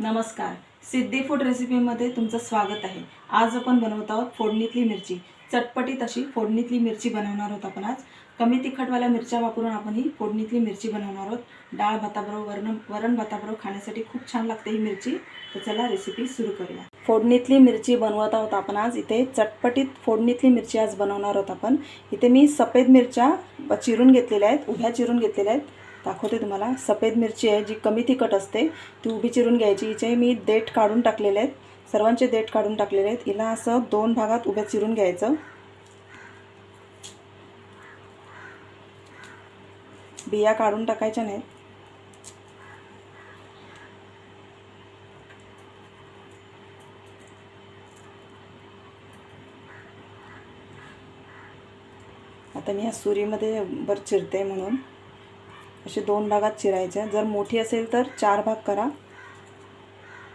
नमस्कार. सिद्धी फूड रेसिपीमध्ये तुमचं स्वागत आहे. आज आपण बनवत आहोत फोडणीतली मिरची. चटपटीत अशी फोडणीतली मिरची बनवणार आहोत आपण आज. कमी तिखटवाल्या मिरच्या वापरून आपण ही फोडणीतली मिरची बनवणार आहोत. डाळ भाताबरोबर वरण वरण भाताबरोबर खाण्यासाठी खूप छान लागते ही मिरची. तर चला रेसिपी सुरू करूया. फोडणीतली मिरची बनवत आहोत आपण आज. इथे चटपटीत फोडणीतली मिरची आज बनवणार आहोत आपण. इथे मी सफेद मिरच्या चिरून घेतलेल्या आहेत उभ्या चिरून घेतलेल्या आहेत. दाखवते तुम्हाला. सफेद मिरची आहे जी कमी तिखट असते. ती उभी चिरून घ्यायची. हिचे मी देठ काढून टाकलेले आहेत. सर्वांचे देठ काढून टाकलेले आहेत. हिला असं दोन भागात उभ्या चिरून घ्यायचं. बिया काढून टाकायच्या नाहीत. आता मी या सुरीमध्ये बर चिरते म्हणून. असे दोन भागात चिरायचे जर मोठी असेल तर चार भाग करा.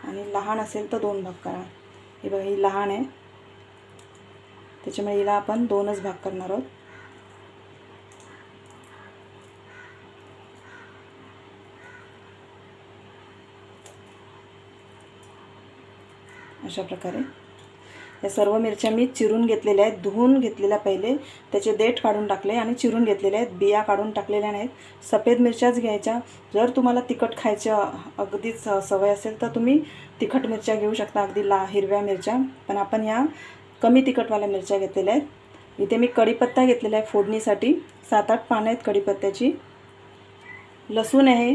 आणि लहान असेल तर दोन भाग करा. हे बघा ही लहान आहे. त्याच्यामुळे हिला आपण दोनच भाग करणार आहोत. अशा प्रकारे. या सर्व मिरच्या मी चिरून घेतलेल्या आहेत धुवून घेतलेल्या पहिले. त्याचे देठ काढून टाकले आणि चिरून घेतलेले आहेत बिया काढून टाकलेल्या नाहीत. सफेद मिरच्याच घ्यायच्या. जर तुम्हाला तिखट खायच्या अगदीच सवय असेल तर तुम्ही तिखट मिरच्या घेऊ शकता अगदी ला हिरव्या मिरच्या. पण आपण या कमी तिखटवाल्या मिरच्या घेतलेल्या आहेत. इथे मी कढीपत्ता घेतलेला आहे फोडणीसाठी. सात आठ पानं आहेत कढीपत्त्याची. लसूण आहे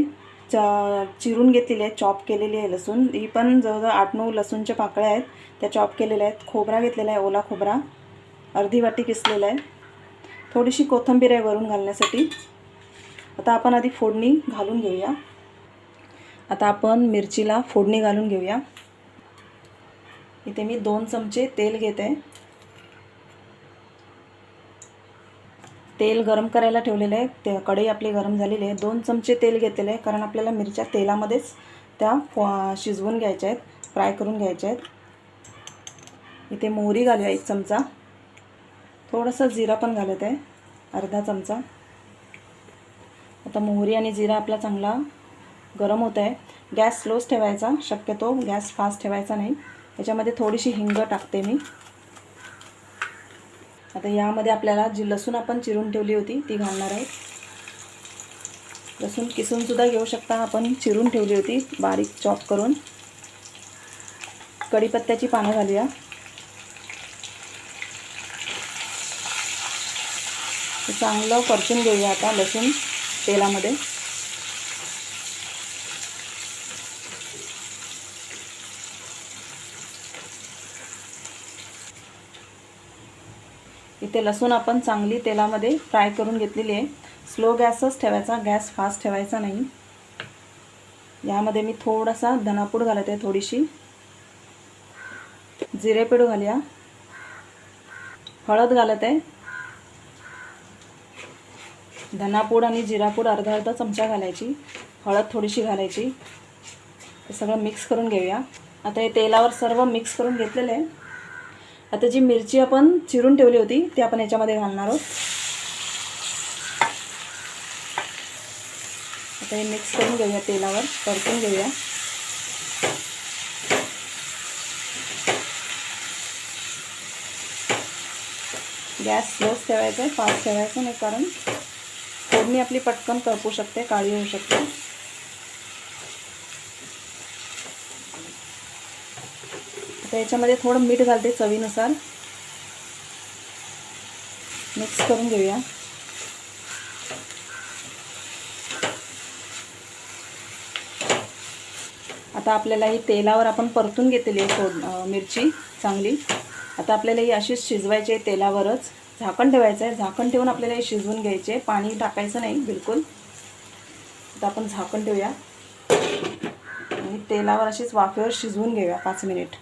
च चिरून घेतलेली आहे चॉप केलेली आहे लसूण. ही पण जवळजवळ आठ नऊ लसूणच्या पाकळ्या आहेत. त्या चॉप केलेल्या आहेत. खोबरा घेतलेला आहे ओला खोबरा. अर्धी वाटी किसलेला आहे. थोडीशी कोथिंबीर आहे वरून घालण्यासाठी. आता आपण आधी फोडणी घालून घेऊया. आता आपण मिरचीला फोडणी घालून घेऊया. इथे मी दोन चमचे तेल घेत. आहे तेल गरम करायला ठेवलेलं आहे. ते कढई आपली गरम झालेली आहे. दोन चमचे तेल घेतलेले आहे. कारण आपल्याला मिरच्या तेलामध्येच त्या फो- शिजवून घ्यायच्या आहेत. फ्राय करून घ्यायच्या आहेत. इथे मोहरी घालूया एक चमचा. थोडंसं जिरा पण घालत आहे. अर्धा चमचा. आता मोहरी आणि जिरा आपला चांगला गरम होत आहे. गॅस स्लोच ठेवायचा. शक्यतो गॅस फास्ट ठेवायचा नाही. याच्यामध्ये थोडीशी हिंग टाकते मी. आता यामध्ये आपल्याला जी लसूण आपण चिरून ठेवली होती ती घालणार आहे लसूण किसूनसुद्धा घेऊ शकता आपण. चिरून ठेवली होती बारीक चॉप करून. कढीपत्त्याची पानं घालूया. चांगलं परतून घेऊया आता लसूण तेलामध्ये. इथे लसूण आपण चांगली तेलामध्ये फ्राय करून घेतलेली आहे. स्लो गॅसच ठेवायचा गॅस फास्ट ठेवायचा नाही. यामध्ये मी थोडासा धनापूड घालत आहे थोडीशी. जिरेपूड घालूया. हळद घालत आहे. धनापूड आणि जिरापूड अर्धा अर्धा चमचा घालायची. हळद थोडीशी घालायची. हे सगळं मिक्स करून घेऊया. आता हे तेलावर सर्व मिक्स करून घेतलेलं आहे. आता जी मिरची आपण चिरून ठेवली होती ती आपण याच्यामध्ये घालणार आहोत. आता हे मिक्स करून घेऊया तेलावर परतून घेऊया. गॅस स्लोच ठेवायचा आहे फास्ट ठेवायचं नाही कारण फोडणी आपली पटकन करपू शकते काळी होऊ शकते. आता याच्यामध्ये थोडं मीठ घालते चवीनुसार. मिक्स करून घेऊया. आता आपल्याला ही तेलावर आपण परतून घेतलेली आहे फोड मिरची चांगली. आता आपल्याला ही अशीच शिजवायची आहे तेलावरच. झाकण ठेवायचं आहे. झाकण ठेवून आपल्याला हे शिजवून घ्यायचे आहे. पाणी टाकायचं नाही बिलकुल. आता आपण झाकण ठेवूया. आणि तेलावर अशीच वाफेवर शिजवून घेऊया पाच मिनिट.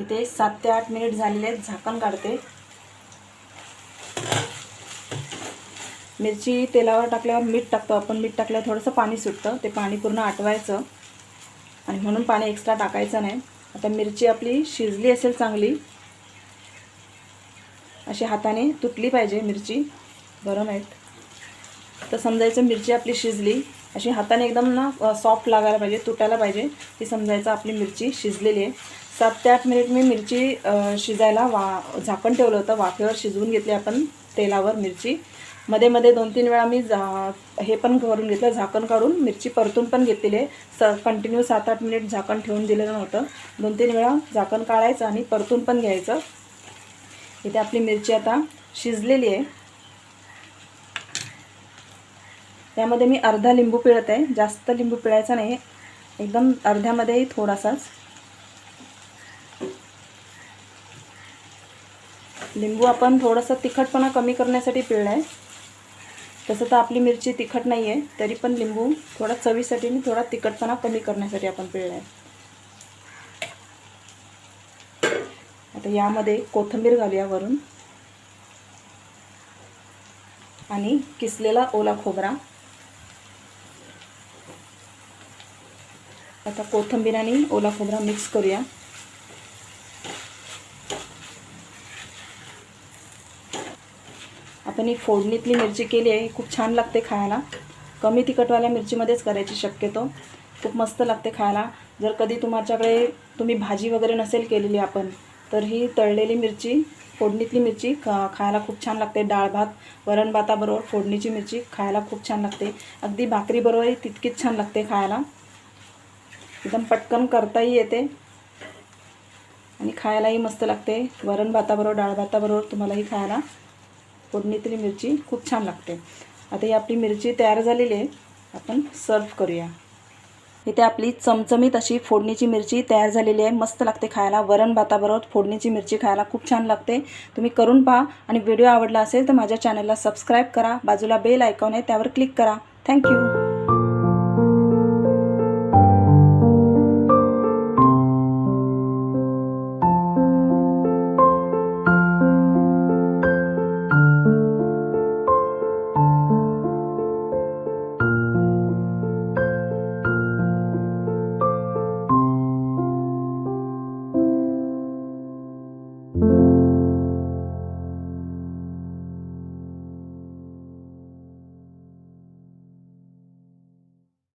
इथे सात ते आठ मिनिट झालेले आहेत झाकण काढते. मिरची तेलावर टाकल्यावर मीठ टाकतो आपण. मीठ टाकल्यावर थोडंसं पाणी सुटतं. ते पाणी पूर्ण आटवायचं. आणि म्हणून पाणी एक्स्ट्रा टाकायचं नाही. आता मिरची आपली शिजली असेल चांगली अशी हाताने तुटली पाहिजे मिरची. गरम आहेत तर समजायचं मिरची आपली शिजली. अशी हाताने एकदम ना सॉफ्ट लागायला पाहिजे तुटायला पाहिजे. ती समजायचं आपली मिरची शिजलेली आहे. सात ते आठ मिनिट मी मिरची शिजायला वा झाकण ठेवलं होतं. वाफेवर शिजवून घेतली आपण तेलावर मिरची. मध्ये मध्ये दोन तीन वेळा मी झा हे पण करून घेतलं झाकण काढून मिरची परतून पण घेतलेली. आहे स कंटिन्यू सात आठ मिनिट झाकण ठेवून दिलेलं नव्हतं. दोन तीन वेळा झाकण काढायचं आणि परतून पण घ्यायचं. इथे आपली मिरची आता शिजलेली आहे. त्यामध्ये मी अर्धा लिंबू पिळत आहे. जास्त लिंबू पिळायचा नाही. एकदम अर्ध्यामध्ये थोडासाच. लिंबू आपण थोडंसं तिखटपणा कमी करण्यासाठी पिळला आहे तसं तर आपली मिरची तिखट नाही आहे तरी पण लिंबू थोडा चवीसाठी आणि थोडा तिखटपणा कमी करण्यासाठी आपण पिळला आहे आता यामध्ये कोथिंबीर घालूया वरून. आणि किसलेला ओला खोबरा. आता कोथिंबीर आणि ओला खोबरा मिक्स करूया. आपण ही फोडणीतली मिरची केली आहे खूप छान लागते खायला. कमी तिखटवाल्या मिरचीमध्येच करायची शक्यतो. खूप मस्त लागते खायला. जर कधी तुमच्याकडे तुम्ही भाजी वगैरे नसेल केलेली आपण तर ही तळलेली मिरची फोडणीतली मिरची खा खायला खूप छान लागते. डाळ भात वरण भाताबरोबर फोडणीची मिरची खायला खूप छान लागते. अगदी भाकरीबरोबरही तितकीच छान लागते खायला. एकदम पटकन करताही येते. आणि खायलाही मस्त लागते. वरण भाताबरोबर डाळ भाताबरोबर तुम्हालाही खायला फोडणीतली मिरची खूप छान लागते. आता ही आपली मिरची तयार झालेली आहे. आपण सर्व करूया. इथे आपली चमचमीत अशी फोडणीची मिरची तयार झालेली आहे. मस्त लागते खायला. वरण भाताबरोबर फोडणीची मिरची खायला खूप छान लागते. तुम्ही करून पहा. आणि व्हिडिओ आवडला असेल तर माझ्या चॅनलला सबस्क्राईब करा. बाजूला बेल आयकॉन आहे त्यावर क्लिक करा. थँक्यू